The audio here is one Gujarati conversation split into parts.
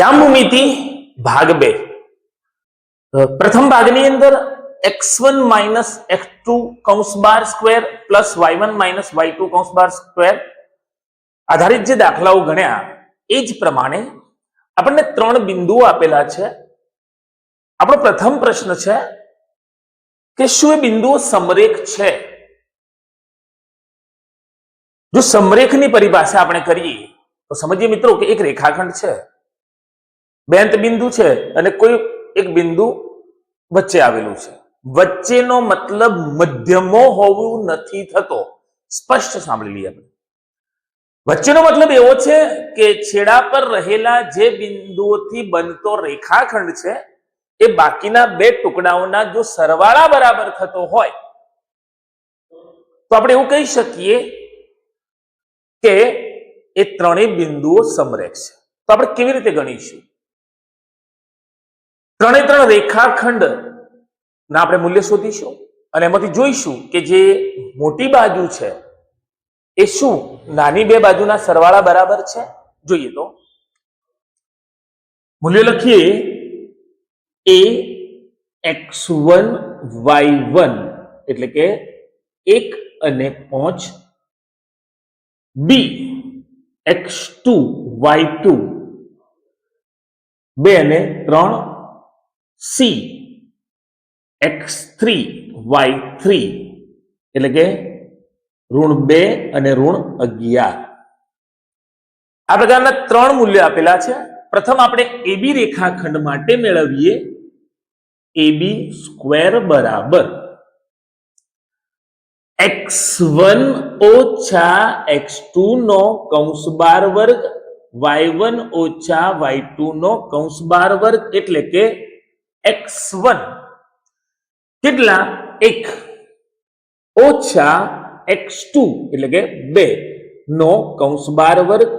યામ ભાગ બે. પ્રથમ ભાગની અંદર X one minus X two કૌંસ બાર square plus Y one minus Y two કૌંસ બાર સ્ક્વેર. આધારિત જે દાખલાઓ ગણ્યા, એ જ પ્રમાણે આપણને ત્રણ બિંદુઓ આપેલા છે. આપણો પ્રથમ પ્રશ્ન છે કે શું એ બિંદુઓ સમરેખ છે? જો સમરેખની પરિભાષા આપણે કરીએ, તો સમજીએ મિત્રો કે એક રેખાખંડ છે. બેંત બિંદુ છે અને કોઈ એક બિંદુ વચ્ચે આવેલું છે. વચ્ચેનો મતલબ મધ્યમો હોવું નથી થતો. સ્પષ્ટ સાંભળી લઈએ આપણે. વચ્ચેનો મતલબ એવો છે કે છેડા પર રહેલા જે બિંદુઓથી બનતો રેખાખંડ છે, એ બાકીના બે ટુકડાઓના જો સરવાળા બરાબર થતો હોય, તો આપણે એવું કહી શકીએ કે એ ત્રણેય બિંદુઓ સમરેખ છે. તો આપણે કેવી રીતે ગણીશું? ત્રણે ત્રણ રેખાખંડ ના આપણે મૂલ્ય શોધીશું અને એમાંથી જોઈશું કે જે મોટી બાજુ છે, એ શું? નાની બે બાજુના સરવાળા બરાબર છે? જોઈએ તો. મૂલ્ય લખીએ. A X one Y one એટલે કે એક અને પાંચ. B X two Y two બે અને ત્રણ C X three Y three એટલે કે ઋણ બે અને ઋણ અગિયાર. આ પ્રકારના ત્રણ મૂલ્યો આપેલા છે. પ્રથમ આપણે એબી રેખાખંડ માટે મેળવીએ. એબી સ્ક્વેર બરાબર. એક્સ વન ઓછા એક્સ ટુ નો કૌંસ બાર વર્ગ વાય વન ઓછા વાય ટુ નો કૌંસ બાર વર્ગ, એટલે કે એક્સ વન કેટલા એક ઓછા એક્સ ટુ એટલે કે બે નો કૌંસ બાર વર્ગ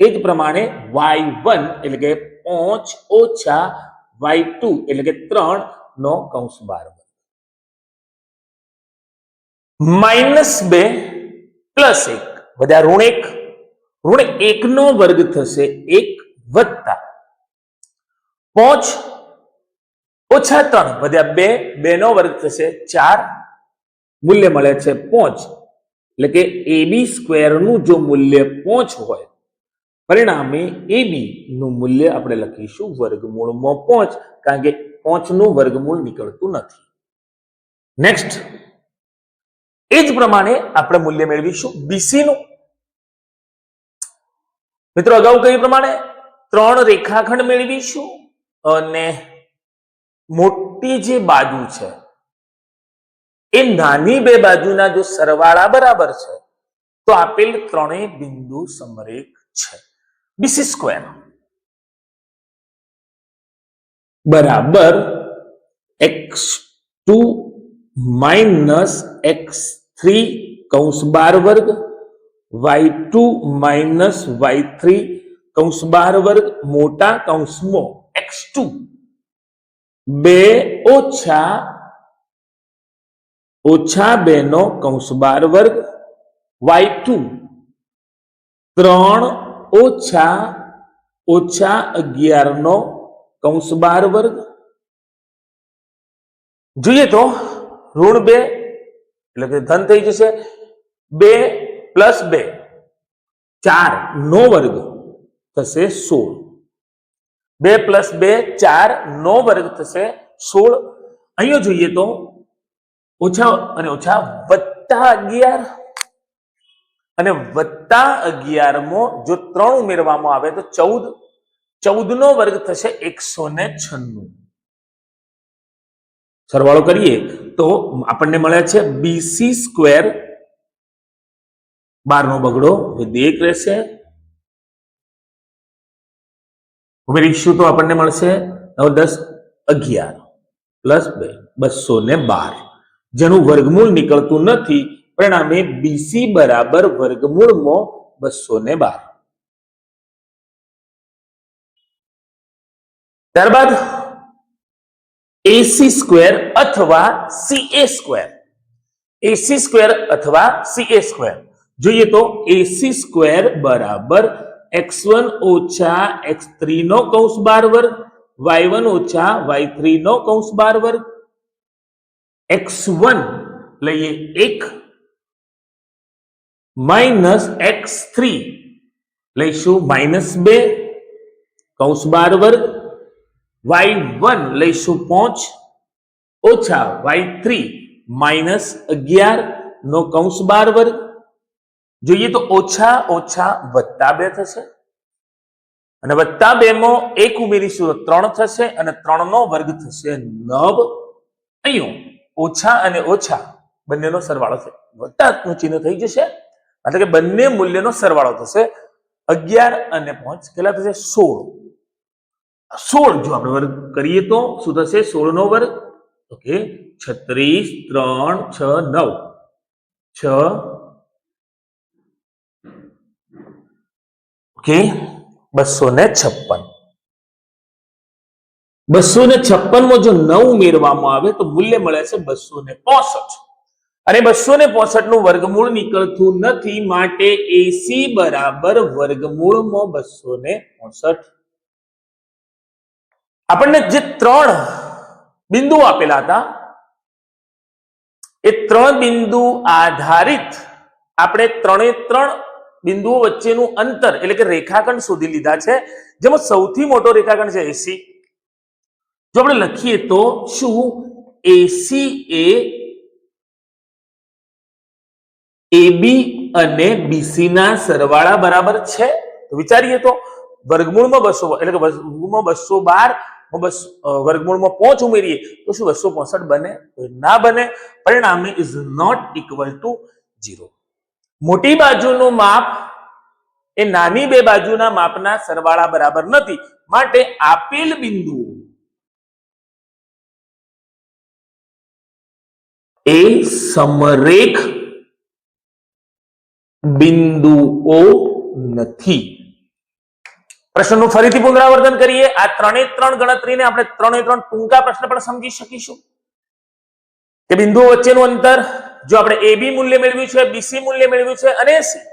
એ જ પ્રમાણે વાય વન એટલે કે પાંચ ઓછા વાય ટુ એટલે કે ત્રણ નો કૌંસ બાર વર્ગ માઇનસ બે પ્લસ એક બધા ઋણ એક ઋણ એક નો વર્ગ થશે એક વત્તા પાંચ ઓછા ત્રણ વધ્યા બે બે નો વર્ગ થશે ચાર. મૂલ્ય મળે છે પોચ. એટલે કે એબી સ્ક્વેરનું જો મૂલ્ય પોંચ હોય, પરિણામે એબી નું મૂલ્ય આપણે લખીશું વર્ગમૂળમાં પોચ, કારણ કે પાંચનું વર્ગમૂળ નીકળતું નથી. નેક્સ્ટ એ જ પ્રમાણે આપણે મૂલ્ય મેળવીશું બીસી નું મિત્રો, અગાઉ કહ્યું પ્રમાણે? ત્રણ રેખાખંડ મેળવીશું અને મોટી જે બાજુ છે, એ નાની બે બાજુના જો સરવાળા બરાબર છે, તો આપેલ ત્રણેય બિંદુ સમરેખ છે. બીસી સ્ક્વેર બરાબર X two minus X three કૌંસ બાર વર્ગ, Y two minus Y three કૌંસ બાર વર્ગ, મોટા કૌંસમો એક્સ ટુ. બે ઓછા ઓછા બે નો કૌંસ બાર વર્ગ, વાય ટુ. ત્રણ ઓછા ઓછા અગિયાર નો કૌંસ બાર વર્ગ. જોઈએ તો, ઋણ બે, એટલે કે ધન થઈ જશે બે પ્લસ બે, ચાર, નો વર્ગ થશે સોળ. બે પ્લસ બે ચાર નો વર્ગ થશે સોળ. અહીંયા જોઈએ તો ઓછા અને ઓછા વત્તા અગિયાર. અને વત્તા અગિયારમાં જો ત્રણ ઉમેરવામાં આવે તો ચૌદ. ચૌદ નો વર્ગ થશે એકસો ને છન્નું. સરવાળો કરીએ તો આપણને મળે છે બીસી સ્ક્વેર બાર નો બગડો એક રહેશે. ઉમેરીશું તો આપણને મળશે નવ દસ અગિયાર પ્લસ બે બસો ને બાર જેનું વર્ગમૂળ નીકળતું નથી પરિણામે બીસી બરાબર વર્ગમૂળમાં બસો ને બાર ત્યારબાદ એસી સ્ક્વેર અથવા સીએ સ્ક્વેર એસી સ્ક્વેર અથવા સીએ સ્ક્વેર જોઈએ તો એસી સ્ક્વેર બરાબર એક્સ વન ઓછા એક્સ થ્રી નો કૌંસ બાર વર્ગ વાય વન ઓછા વાય થ્રી નો કૌંસ બાર વર્ગ એક્સ વન લઈએ એક માઇનસ એક્સ થ્રી લઈશું માઇનસ બે કૌંસ બાર વર્ગ વાય વન લઈશું પાંચ ઓછા વાય થ્રી માઇનસ અગિયાર નો કૌંસ બાર વર્ગ જોઈએ તો ઓછા ઓછા વત્તા બે થશે. અને વત્તા બે માં એક ઉમેરીશું તો ત્રણ થશે અને ત્રણ નો વર્ગ થશે નવ. અહીંયા, ઓછા અને ઓછા બંનેનો સરવાળો છે વત્તાનું ચિહ્ન થઈ જશે. એટલે કે બંને મૂલ્યનો સરવાળો થશે. અગિયાર અને પાંચ કેટલા થશે? સોળ. સોળ જો આપણે વર્ગ કરીએ તો શું થશે? સોળ નો વર્ગ. ઓકે, છત્રીસ, ત્રણ, છ, નવ. છ ઓકે બસો ને છપ્પન. બસો ને છપ્પન જો નવ ઉમેરવામાં આવે તો મૂલ્ય મળે છે બસો ને પોસઠ. અને બસો ને પોસઠનું વર્ગમૂળ નીકળતું નથી માટે એસી બરાબર વર્ગમૂળમાં બસો ને પોસઠ. આપણને જે ત્રણ બિંદુ આપેલા હતા, એ ત્રણ બિંદુ આધારિત આપણે ત્રણે ત્રણ બિંદુઓ વચ્ચેનું અંતર એટલે કે રેખાખંડ શોધી લીધા છે. જેમાં સૌથી મોટો રેખાખંડ છે એસી. જો આપણે લખીએ તો શું? એસી એ એબી અને બીસી ના સરવાળા બરાબર છે? વિચારીએ તો વર્ગમૂળમાં બસો એટલે કે વર્ગમૂળમાં બસો બાર બસ વર્ગમૂળમાં પોચ ઉમેરીએ તો શું બસો પોસઠ બને? ના બને. પરિણામે is not equal to zero મોટી બાજુનું માપ એ નાની બે બાજુના માપના સરવાળા બરાબર નથી. માટે આપેલ બિંદુ એ સમરેખ બિંદુઓ નથી. પ્રશ્નનું ફરીથી પુનરાવર્તન કરીએ. આ ત્રણે ત્રણ ગણતરીને આપણે ત્રણે ત્રણ ટૂંકા પ્રશ્ન પણ સમજી શકીશું. કે બિંદુઓ વચ્ચેનું અંતર જો આપણે એ બી મૂલ્ય મેળવ્યું છે બીસી મૂલ્ય મેળવ્યું છે અને એસી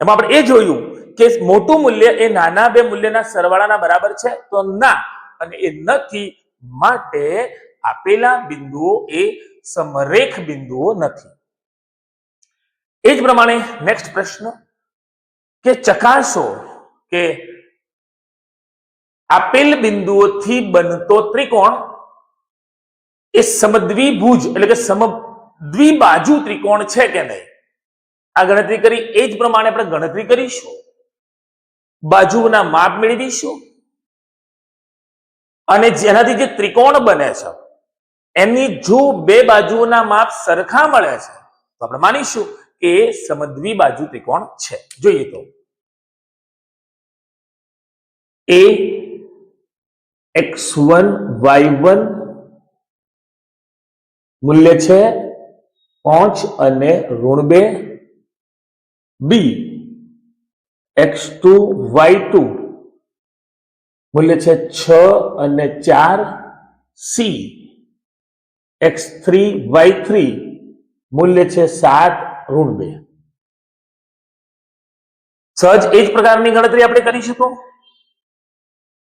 એમાં આપણે એ જોયું કે મોટું મૂલ્ય એ નાના બે મૂલ્યના સરવાળાના બરાબર છે, તો ના અને એ નથી માટે આપેલા બિંદુઓ એ સમરેખ બિંદુઓ નથી. એ જ પ્રમાણે નેક્સ્ટ પ્રશ્ન કે ચકાસો કે આપેલ બિંદુઓથી બનતો ત્રિકોણ એ સમદ્વિભુજ એટલે કે સમ દ્વિબાજુ ત્રિકોણ છે કે નહીં? આ ગણતરી કરી, એ જ પ્રમાણે આપણે ગણતરી કરીશું. બાજુના માપ મેળવીશું અને જેનાથી જે ત્રિકોણ બને છે એમની જો બે બાજુઓના માપ સરખા મળે છે, તો આપણે માનીશું કે સમદ્વી બાજુ ત્રિકોણ છે. જોઈએ તો. A X one Y one મૂલ્ય છે પાંચ અને ઋણ બે. B X two Y two મૂલ્ય છે છ અને ચાર. C X three Y three મૂલ્ય છે સાત, ઋણ બે. સહજ એ જ પ્રકારની ગણતરી આપણે કરી શકો?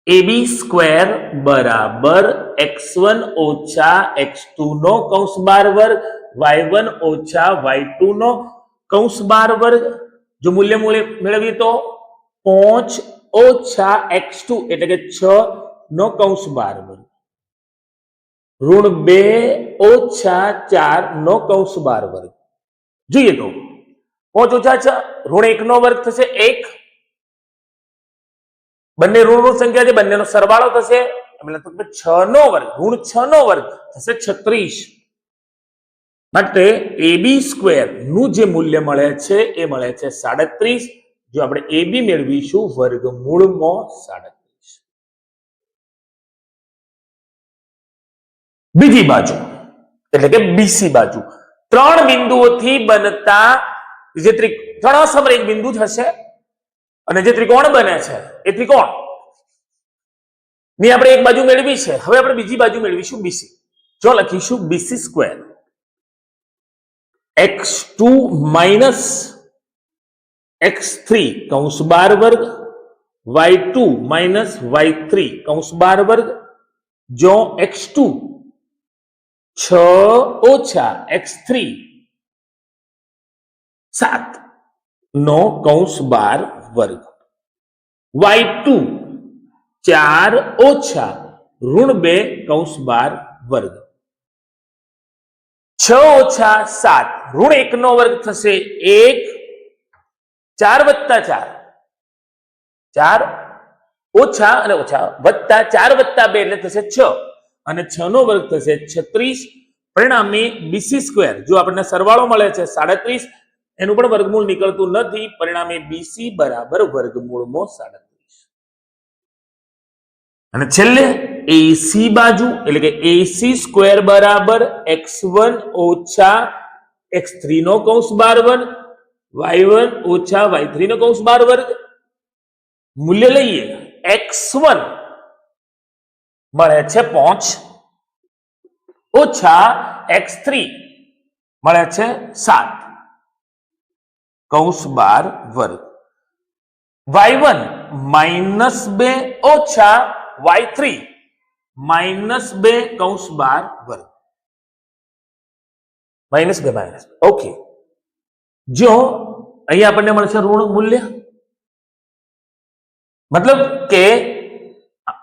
એબી સ્ક્વેર બરાબર એક્સ વન ઓછા એક્સ ટુ નો કૌંસ બાર વર્ગ વાય વન ઓછા વાય ટુ નો કૌંસ બાર વર્ગ. જો મૂલ્ય મેળવીએ તો પાંચ ઓછા એક્સ ટુ એટલે કે છ નો કૌંસ બાર વર્ગ. ઋણ બે ઓછા ચાર નો કૌંસ બાર વર્ગ. જોઈએ તો પાંચ ઓછા છ, ઋણ એક નો વર્ગ થશે એક. બંને ઋણ સંખ્યા છે, બંનેનો સરવાળો થશે. એટલે છ નો વર્ગ, ઋણ છ નો વર્ગ થશે છત્રીસ. માટે એબી સ્ક્વેરનું જે મૂલ્ય મળે છે, એ મળે છે સાડત્રીસ. જો આપણે એબી મેળવીશું, વર્ગમૂળમાં સાડત્રીસ. બીજી બાજુ, એટલે કે બીસી બાજુ. ત્રણ બિંદુઓથી બનતા જે ત્રિ- ત્રણ એક બિંદુ થશે. અને જે ત્રિકોણ બને છે, એ ત્રિકોણ. ની આપણે એક બાજુ મેળવી છે. હવે આપણે બીજી બાજુ મેળવીશું બીસી જો લખીશું BC square X two minus X three કૌંસ બાર વર્ગ Y two minus Y three કૌંસ બાર વર્ગ જો એક્સ ટુ છ ઓછા એક્સ થ્રી સાત નો કૌંસ બાર વર્ગ વાય ટુ ચાર ઓછા ઋણ બે કૌંસ બાર વર્ગ છ ઓછા સાત. ઋણ એક નો વર્ગ થશે એક. ચાર વત્તા ચાર. ચાર ઓછા અને ઓછા વત્તા ચાર વત્તા બે એટલે થશે છ. અને છ નો વર્ગ થશે છત્રીસ. પરિણામે બીસી સ્ક્વેર જો આપણને સરવાળો મળે છે સાડત્રીસ, એનું પણ વર્ગમૂળ નીકળતું નથી. પરિણામે બીસી બરાબર વર્ગમૂળમાં સાડત્રીસ. અને છેલ્લે એસી બાજુ એટલે કે એસી સ્ક્વેર બરાબર એક્સ વન ઓછા એક્સ થ્રી નો કૌંસ બાર વર્ગ વાય વન ઓછા વાય થ્રી નો કૌંસ બાર વર્ગ. મૂલ્ય લઈએ. એક્સ વન મળે છે પાંચ ઓછા એક્સ થ્રી મળે છે સાત. કૌંસ બાર વર્ગ. વાય વન માઇનસ બે ઓછા વાય થ્રી માઇનસ બે કૌંસ બાર વર્ગ. માઇનસ બે માઇનસ ઓકે. જો અહીંયા આપણને મળશે ઋણ મૂલ્ય, મતલબ કે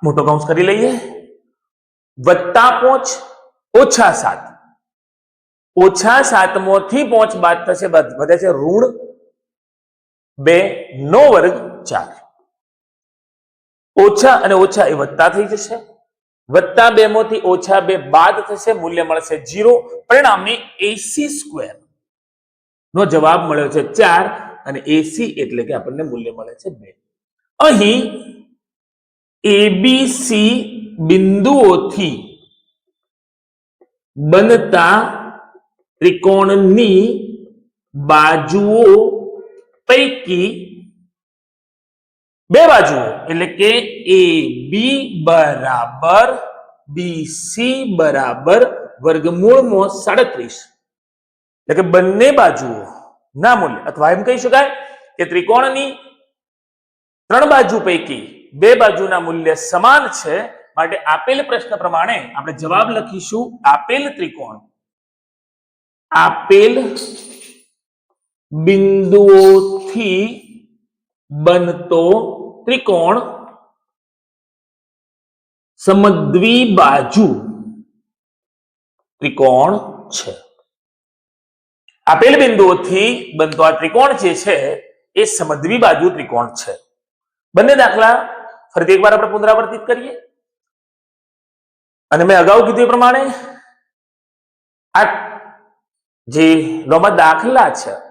મોટો કૌંસ કરી લઈએ, વત્તા પોચ ઓછા સાત. ઓછા સાતમોથી પોચ બાદ થશે વધે છે ઋણ બે, નો વર્ગ ચાર. ઓછા અને ઓછા એ વત્તા થઈ જશે. વત્તા બે માંથી ઓછા બે બાદ થશે, મૂલ્ય મળશે જીરો. પરિણામે એસી સ્ક્વેર. નો જવાબ મળ્યો છે ચાર અને એસી એટલે કે આપણને મૂલ્ય મળે છે બે. અહીં એબીસી બિંદુઓથી બનતા ત્રિકોણની બાજુઓ પૈકી બે બાજુઓ એટલે કે એ બી બરાબર બીસી બરાબર વર્ગમૂળમાં સાડત્રીસ. એટલે કે બંને બાજુઓ ના મૂલ્ય. અથવા એમ કહી શકાય કે ત્રિકોણની ત્રણ બાજુ પૈકી બે બાજુના મૂલ્ય સમાન છે. માટે આપેલ પ્રશ્ન પ્રમાણે આપણે જવાબ લખીશું આપેલ ત્રિકોણ. આપેલ બિંદુઓથી બનતો ત્રિકોણ સમદ્વી બાજુ. ત્રિકોણ છે. આપેલ બિંદુઓથી બનતો આ ત્રિકોણ જે છે, એ સમદ્વી બાજુ ત્રિકોણ છે. બંને દાખલા ફરીથી એકવાર આપણે પુનરાવર્તિત કરીએ. અને મેં અગાઉ કીધું એ પ્રમાણે, આ જે નોમાં દાખલા છે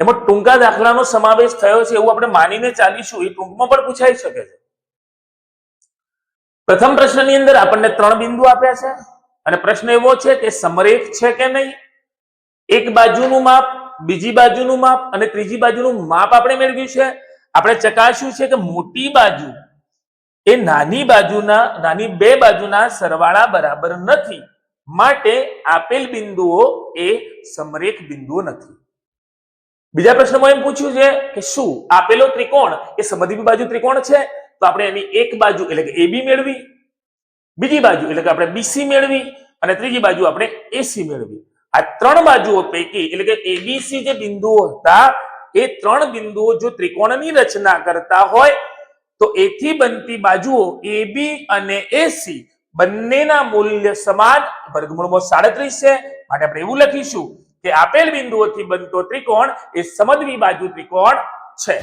એમાં ટૂંકા દાખલાનો સમાવેશ થયો છે એવું આપણે માનીને ચાલીશું. એ ટૂંકમાં પણ પૂછાઈ શકે છે. પ્રથમ પ્રશ્નની અંદર આપણને ત્રણ બિંદુ આપ્યા છે અને પ્રશ્ન એવો છે કે સમરેખ છે કે નહીં? એક બાજુનું માપ, બીજી બાજુનું માપ અને ત્રીજી બાજુનું માપ આપણે મેળવ્યું છે. આપણે ચકાસ્યું છે કે મોટી બાજુ એ નાની બાજુના, નાની બે બાજુના સરવાળા બરાબર નથી. માટે આપેલ બિંદુઓ એ સમરેખ બિંદુઓ નથી. બીજા પ્રશ્નમાં એમ પૂછ્યું છે કે શું આપેલો ત્રિકોણ એ સમદ્વી બાજુ ત્રિકોણ છે? તો આપણે એની એક બાજુ એટલે કે એબી મેળવી, બીજી બાજુ એટલે કે આપણે બીસી મેળવી અને ત્રીજી બાજુ આપણે એસી મેળવી. આ ત્રણ બાજુઓ પૈકી એટલે કે એબીસી જે બિંદુઓ હતા, એ ત્રણ બિંદુઓ જો ત્રિકોણની રચના કરતા હોય, તો એથી બનતી બાજુઓ એબી અને એસી બંનેના મૂલ્ય સમાન, વર્ગમૂળમાં સાડત્રીસ છે. માટે આપણે એવું લખીશું કે આપેલ બિંદુઓથી બનતો ત્રિકોણ એ સમદ્વી બાજુ ત્રિકોણ છે.